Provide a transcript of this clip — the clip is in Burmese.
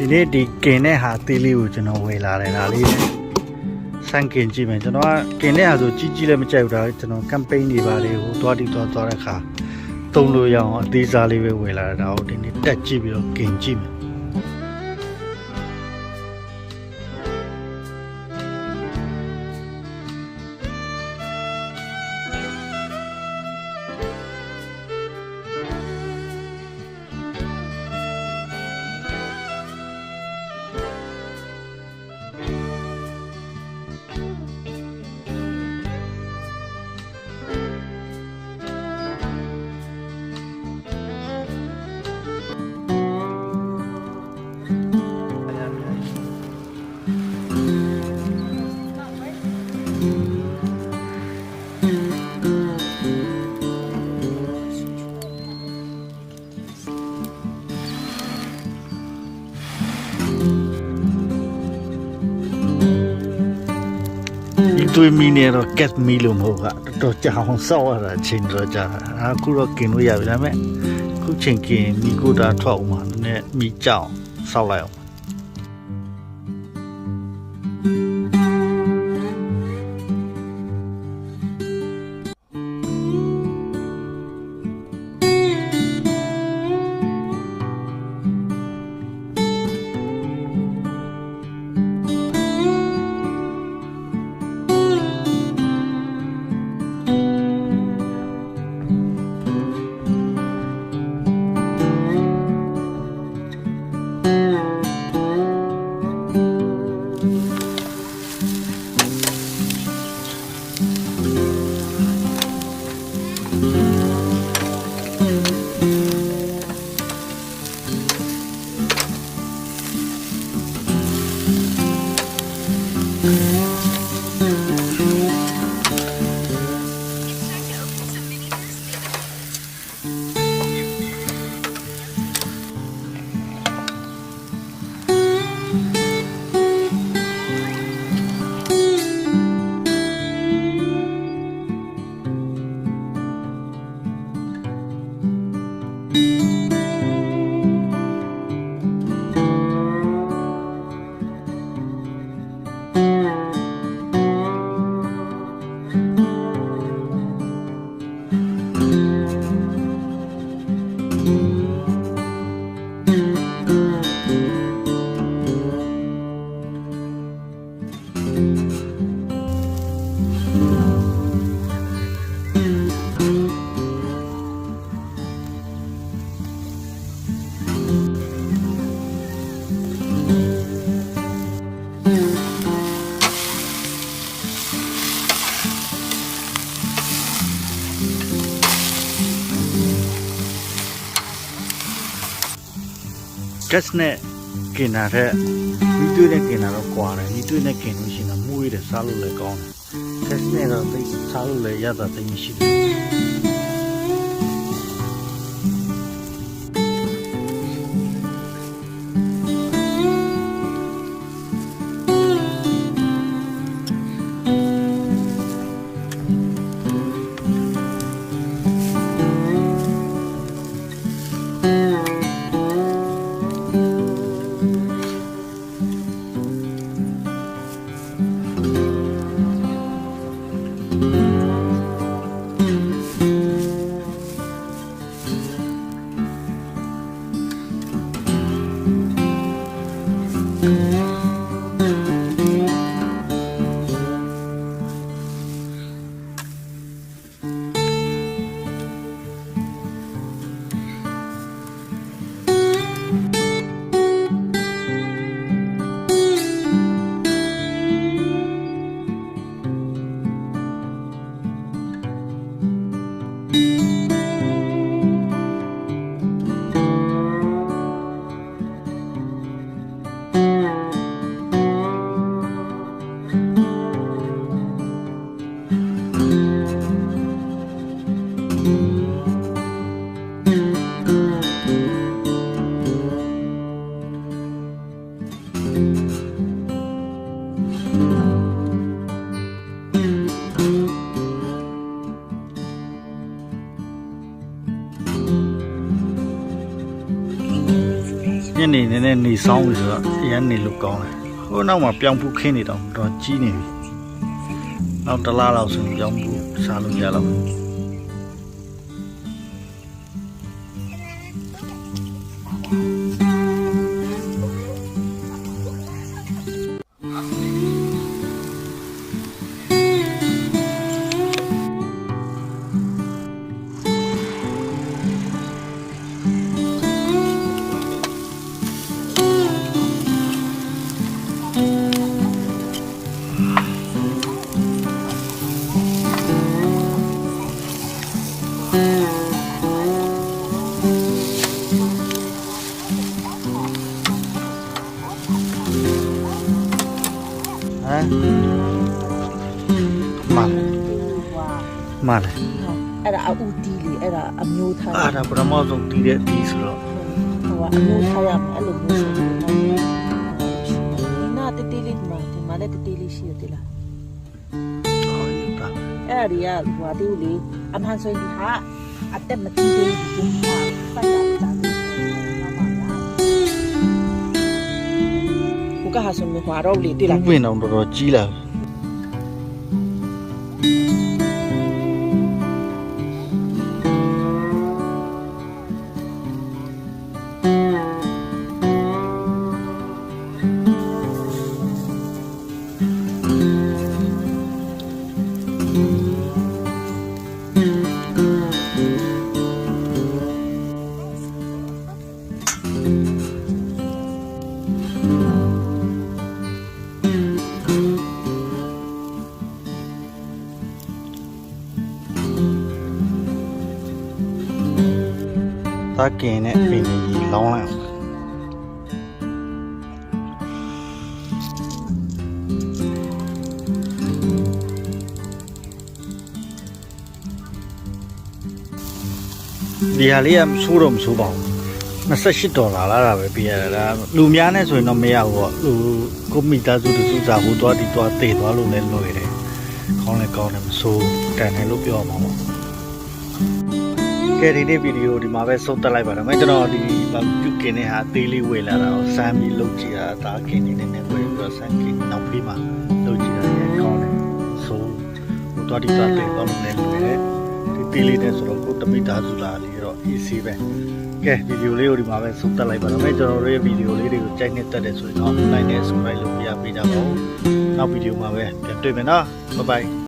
ဒီနေ့ဒီကင်တဲ့ဟာသေးလေးကိုကျွန်တော်ဝယ်လာတယ်ဒါလေးစမ်းကင်ကြည့်မယ်ကျွန်တော်ကကင်တဲ့ဟာဆိုကြီးကြီးလည်းမကြိုက်ဘူးဒါကျွန်တော် campaign တွေပါလေးကိုတွားတီတွားသွားတဲ့ခါသုံးလို့ရအောင်အသေးစားလေးပဲဝယ်လာတာဒါကိုဒီနေ့တက်ကြည့်ပြီးတော့ကင်ကြည့်မယ် ဒီတွေးမီနေတော့ get me လို့မဟုတ်ကတော်တော်ကြာအောင်စောက်ရတာအချိန်တော့ကြာတာအခုတော့กินလို့ရပြီဒါပေမဲ့ခုချိန်กินမိကိုတာထွက်အောင်ပါနည်းနည်းမိကြောက်စောက်လိုက်အောင် gas နဲ့กินတာတဲ့မိသွေးနဲ့กินတာတော့ကွာတယ်မိသွေးနဲ့กินလို့ရှိရင်တော့မှုရတယ်စားလို့လည်းကောင်းတယ် gas နဲ့တော့သိပ်စားလို့လည်းရတာသိပ်မရှိ ညနေနည်းနည်းနေဆောင်ပြီဆိုတော့အရန်နေလို့ကောင်းတယ်ဟိုနောက်မှာပြောင်းဖူးခင်းနေတော့တော့ကြီးနေပြီနောက်တစ်လားလောက်ဆိုရင်ပြောင်းဖူးစားလို့ရတော့ မန်လေအဲ့ဒါအူတီလေအဲ့ဒါအမျိုးထားအာဒါပထမဆုံးတည်တဲ့အတီးဆိုတော့ဟိုကအမျိုးထားရမယ်အဲ့လိုမျိုးဆိုတော့နော်နာတတီလေးဒီမှာဒီမှာလည်းတတီလေးရှိရတယ်လားဟောရတာအဲ့ဒီကဟိုအတူလေအမှန်ဆိုရင်ဟာအတက်မတီးသေးဘူးဟာပတ်တာတာဘုကဟာဆိုမြဟွာတော့လေတိလားဥပင်တော့တော်တော်ကြီးလာ ပြီသာကင်နဲ့ပင်ကြီးလောင်းလိုက်အောင်ဒီဟာလေးကဆိုးတော့မဆိုးပါဘူး28ဒေါ်လာလာတာပဲပြရတာဒါလူများနဲ့ဆိုရင်တော့မရဘူးပေါ့လူကိုမိသားစုတစုစားဟိုသွားဒီသွားတေသွားလို့လည်းလွယ်တယ်ကောင်းလည်းကောင်းတယ်မဆိုးတန်တယ်လို့ပြောမှာပေါ့ ကဲဒီနေ့ဗီဒီယိုဒီမှာပဲဆုံးသက်လိုက်ပါတော့မယ်ကျွန်တော်ဒီဘာပြုကင်တဲ့ဟာအသေးလေးဝေလာတာကိုစမ်းပြီးလုပ်ကြည့်တာဒါကင်နေနေနဲ့ဝေပြီးတော့စမ်းကင်နောက်ပြီးမှလုပ်ကြည့်တာလည်းကောင်းတယ်ဆိုဟိုတော့ဒီတော့တေတော့လည်းလွယ်တယ်ဒီသေးလေးနဲ့ဆိုတော့ကိုတမိသားစုလာလေးတော့ easy ပဲကဲဗီဒီယိုလေးကိုဒီမှာပဲဆုံးသက်လိုက်ပါတော့မယ်ကျွန်တော်တို့ရဲ့ဗီဒီယိုလေးတွေကိုကြိုက်နေတတ်တယ်ဆိုရင်တော့ like နဲ့ subscribe လုပ်ပြပေးကြပါဦးနောက်ဗီဒီယိုမှာပဲပြန်တွေ့မယ်နော် bye bye